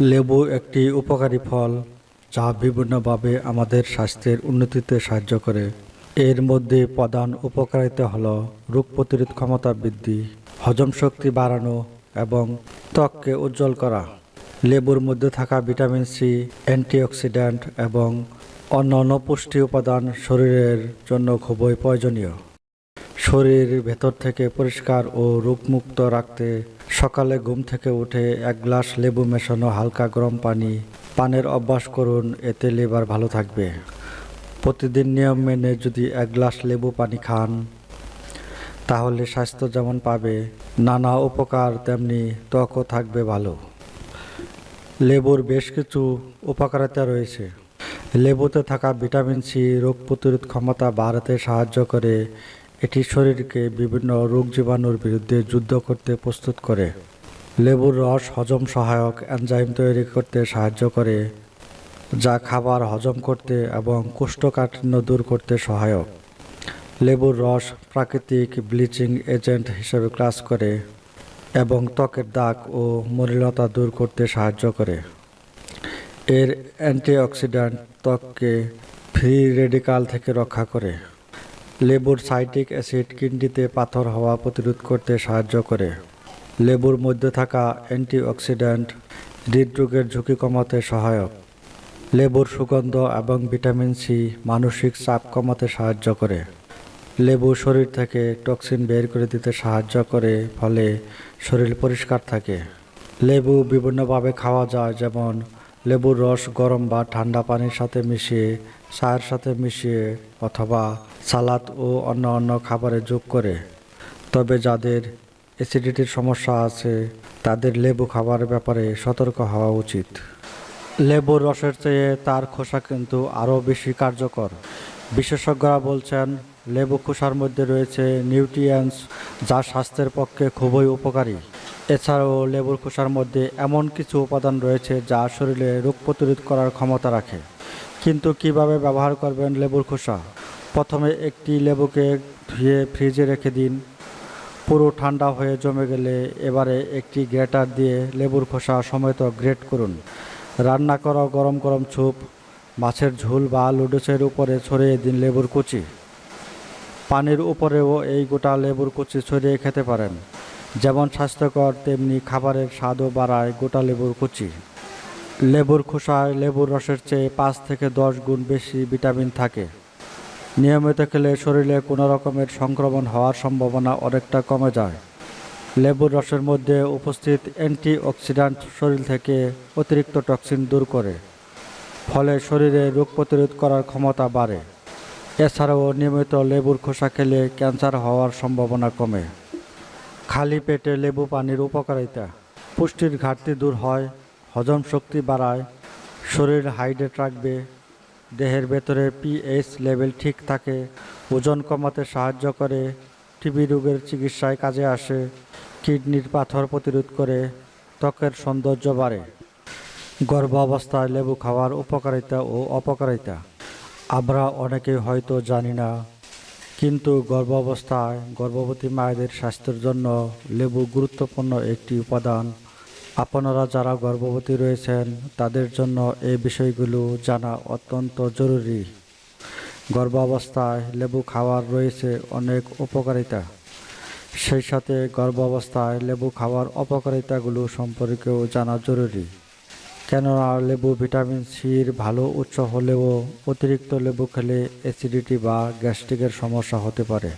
লেবু একটি উপকারী ফল যা বিভিন্নভাবে আমাদের স্বাস্থ্যের উন্নতিতে সাহায্য করে। এর মধ্যে প্রধান উপকারিতা হল রোগ প্রতিরোধ ক্ষমতা বৃদ্ধি, হজম শক্তি বাড়ানো এবং ত্বককে উজ্জ্বল করা। লেবুর মধ্যে থাকা ভিটামিন সি অ্যান্টিঅক্সিডেন্ট এবং অন্যান্য পুষ্টি উপাদান শরীরের জন্য খুবই প্রয়োজনীয়। শরীর ভেতর থেকে পরিষ্কার ও রোগমুক্ত রাখতে সকালে ঘুম থেকে উঠে এক গ্লাস লেবু মেশানো হালকা গরম পানি, পানের অভ্যাস করুন, এতে লিভার ভালো থাকবে। প্রতিদিন নিয়ম মেনে যদি এক গ্লাস লেবু পানি খান, তাহলে স্বাস্থ্য যেমন পাবে, নানা উপকার তেমনি ত্বকও থাকবে ভালো। লেবুর বেশ কিছু উপকারিতা রয়েছে। লেবুতে থাকা ভিটামিন সি রোগ প্রতিরোধ ক্ষমতা বাড়াতে সাহায্য করে এটি শরীরকে বিভিন্ন রোগ জীবাণুর বিরুদ্ধে যুদ্ধ করতে প্রস্তুত করে। লেবুর রস হজম সহায়ক এনজাইম তৈরি করতে সাহায্য করে, যা খাবার হজম করতে এবং কোষ্ঠকাঠিন্য দূর করতে সহায়ক। লেবুর রস প্রাকৃতিক ব্লিচিং এজেন্ট হিসেবে কাজ করে এবং ত্বকের দাগ ও মলিনতা দূর করতে সাহায্য করে। এর অ্যান্টিঅক্সিডেন্ট ত্বককে ফ্রি রেডিকাল থেকে রক্ষা করে। লেবুর সাইট্রিক অ্যাসিড কিডনিতে পাথর হওয়া প্রতিরোধ করতে সাহায্য করে। লেবুর মধ্যে থাকা অ্যান্টিঅক্সিডেন্ট হৃদরোগের ঝুঁকি কমাতে সহায়ক। লেবুর সুগন্ধ এবং ভিটামিন সি মানসিক চাপ কমাতে সাহায্য করে। লেবু শরীর থেকে টক্সিন বের করে দিতে সাহায্য করে, ফলে শরীর পরিষ্কার থাকে। লেবু বিভিন্নভাবে খাওয়া যায়, যেমন লেবুর রস গরম বা ঠান্ডা পানির সাথে মিশিয়ে, চায়ের সাথে মিশিয়ে অথবা সালাদ ও অন্য অন্য খাবারে যোগ করে। তবে যাদের অ্যাসিডিটির সমস্যা আছে, তাদের লেবু খাবার ব্যাপারে সতর্ক হওয়া উচিত। লেবুর রসের চেয়ে তার খোসা কিন্তু আরও বেশি কার্যকর। বিশেষজ্ঞরা বলছেন, লেবু খোসার মধ্যে রয়েছে নিউট্রিয়েন্টস যা স্বাস্থ্যের পক্ষে খুবই উপকারী। এছাড়াও লেবুর খোসার মধ্যে এমন কিছু উপাদান রয়েছে যা শরীরে রোগ প্রতিরোধ করার ক্ষমতা রাখে। কিন্তু কীভাবে ব্যবহার করবেন লেবুর খোসা? প্রথমে একটি লেবুকে ধুয়ে ফ্রিজে রেখে দিন। পুরো ঠান্ডা হয়ে জমে গেলে এবারে একটি গ্রেটার দিয়ে লেবুর খোসা সমেত গ্রেট করুন। রান্না করা গরম গরম স্যুপ, মাছের ঝোল বা লুডুসের উপরে ছড়িয়ে দিন লেবুর কুচি। পানির উপরেও এই গোটা লেবুর কুচি ছড়িয়ে খেতে পারেন। যেমন স্বাস্থ্যকর, তেমনি খাবারের স্বাদও বাড়ায় গোটা লেবুর কুচি। লেবুর খোসায় লেবুর রসের চেয়ে পাঁচ থেকে দশ গুণ বেশি ভিটামিন থাকে। নিয়মিত খেলে শরীরে কোনো রকমের সংক্রমণ হওয়ার সম্ভাবনা অনেকটা কমে যায়। লেবুর রসের মধ্যে উপস্থিত অ্যান্টিঅক্সিডেন্ট শরীর থেকে অতিরিক্ত টক্সিন দূর করে, ফলে শরীরে রোগ প্রতিরোধ করার ক্ষমতা বাড়ে। এছাড়াও নিয়মিত লেবুর খোসা খেলে ক্যান্সার হওয়ার সম্ভাবনা কমে। খালি পেটে লেবু পানির উপকারিতা। পুষ্টির ঘাটতি দূর হয়, হজম শক্তি বাড়ায়, শরীর হাইড্রেট রাখবে, দেহের ভেতরে পিএইচ লেভেল ঠিক থাকে, ওজন কমাতে সাহায্য করে টিবি রোগের চিকিৎসায় কাজে আসে, কিডনির পাথর প্রতিরোধ করে, ত্বকের সৌন্দর্য বাড়ে। গর্ভ অবস্থায় লেবু খাওয়ার উপকারিতা ও অপকারিতা। আমরা অনেকে হয়তো জানি না কিন্তু গর্ভাবস্থায় গর্ভবতী মায়েদের স্বাস্থ্যের জন্য লেবু গুরুত্বপূর্ণ একটি উপাদান। আপনারা যারা গর্ভবতী রয়েছেন, তাদের জন্য এই বিষয়গুলো জানা অত্যন্ত জরুরি। গর্ভাবস্থায় লেবু খাওয়ার রয়েছে অনেক উপকারিতা। সেই সাথে গর্ভাবস্থায় লেবু খাওয়ার অপকারিতাগুলো সম্পর্কেও জানা জরুরি। কেননা লেবু, ভিটামিন সির ভালো উৎস হলেও অতিরিক্ত লেবু খেলে অ্যাসিডিটি বা গ্যাস্ট্রিকের সমস্যা হতে পারে।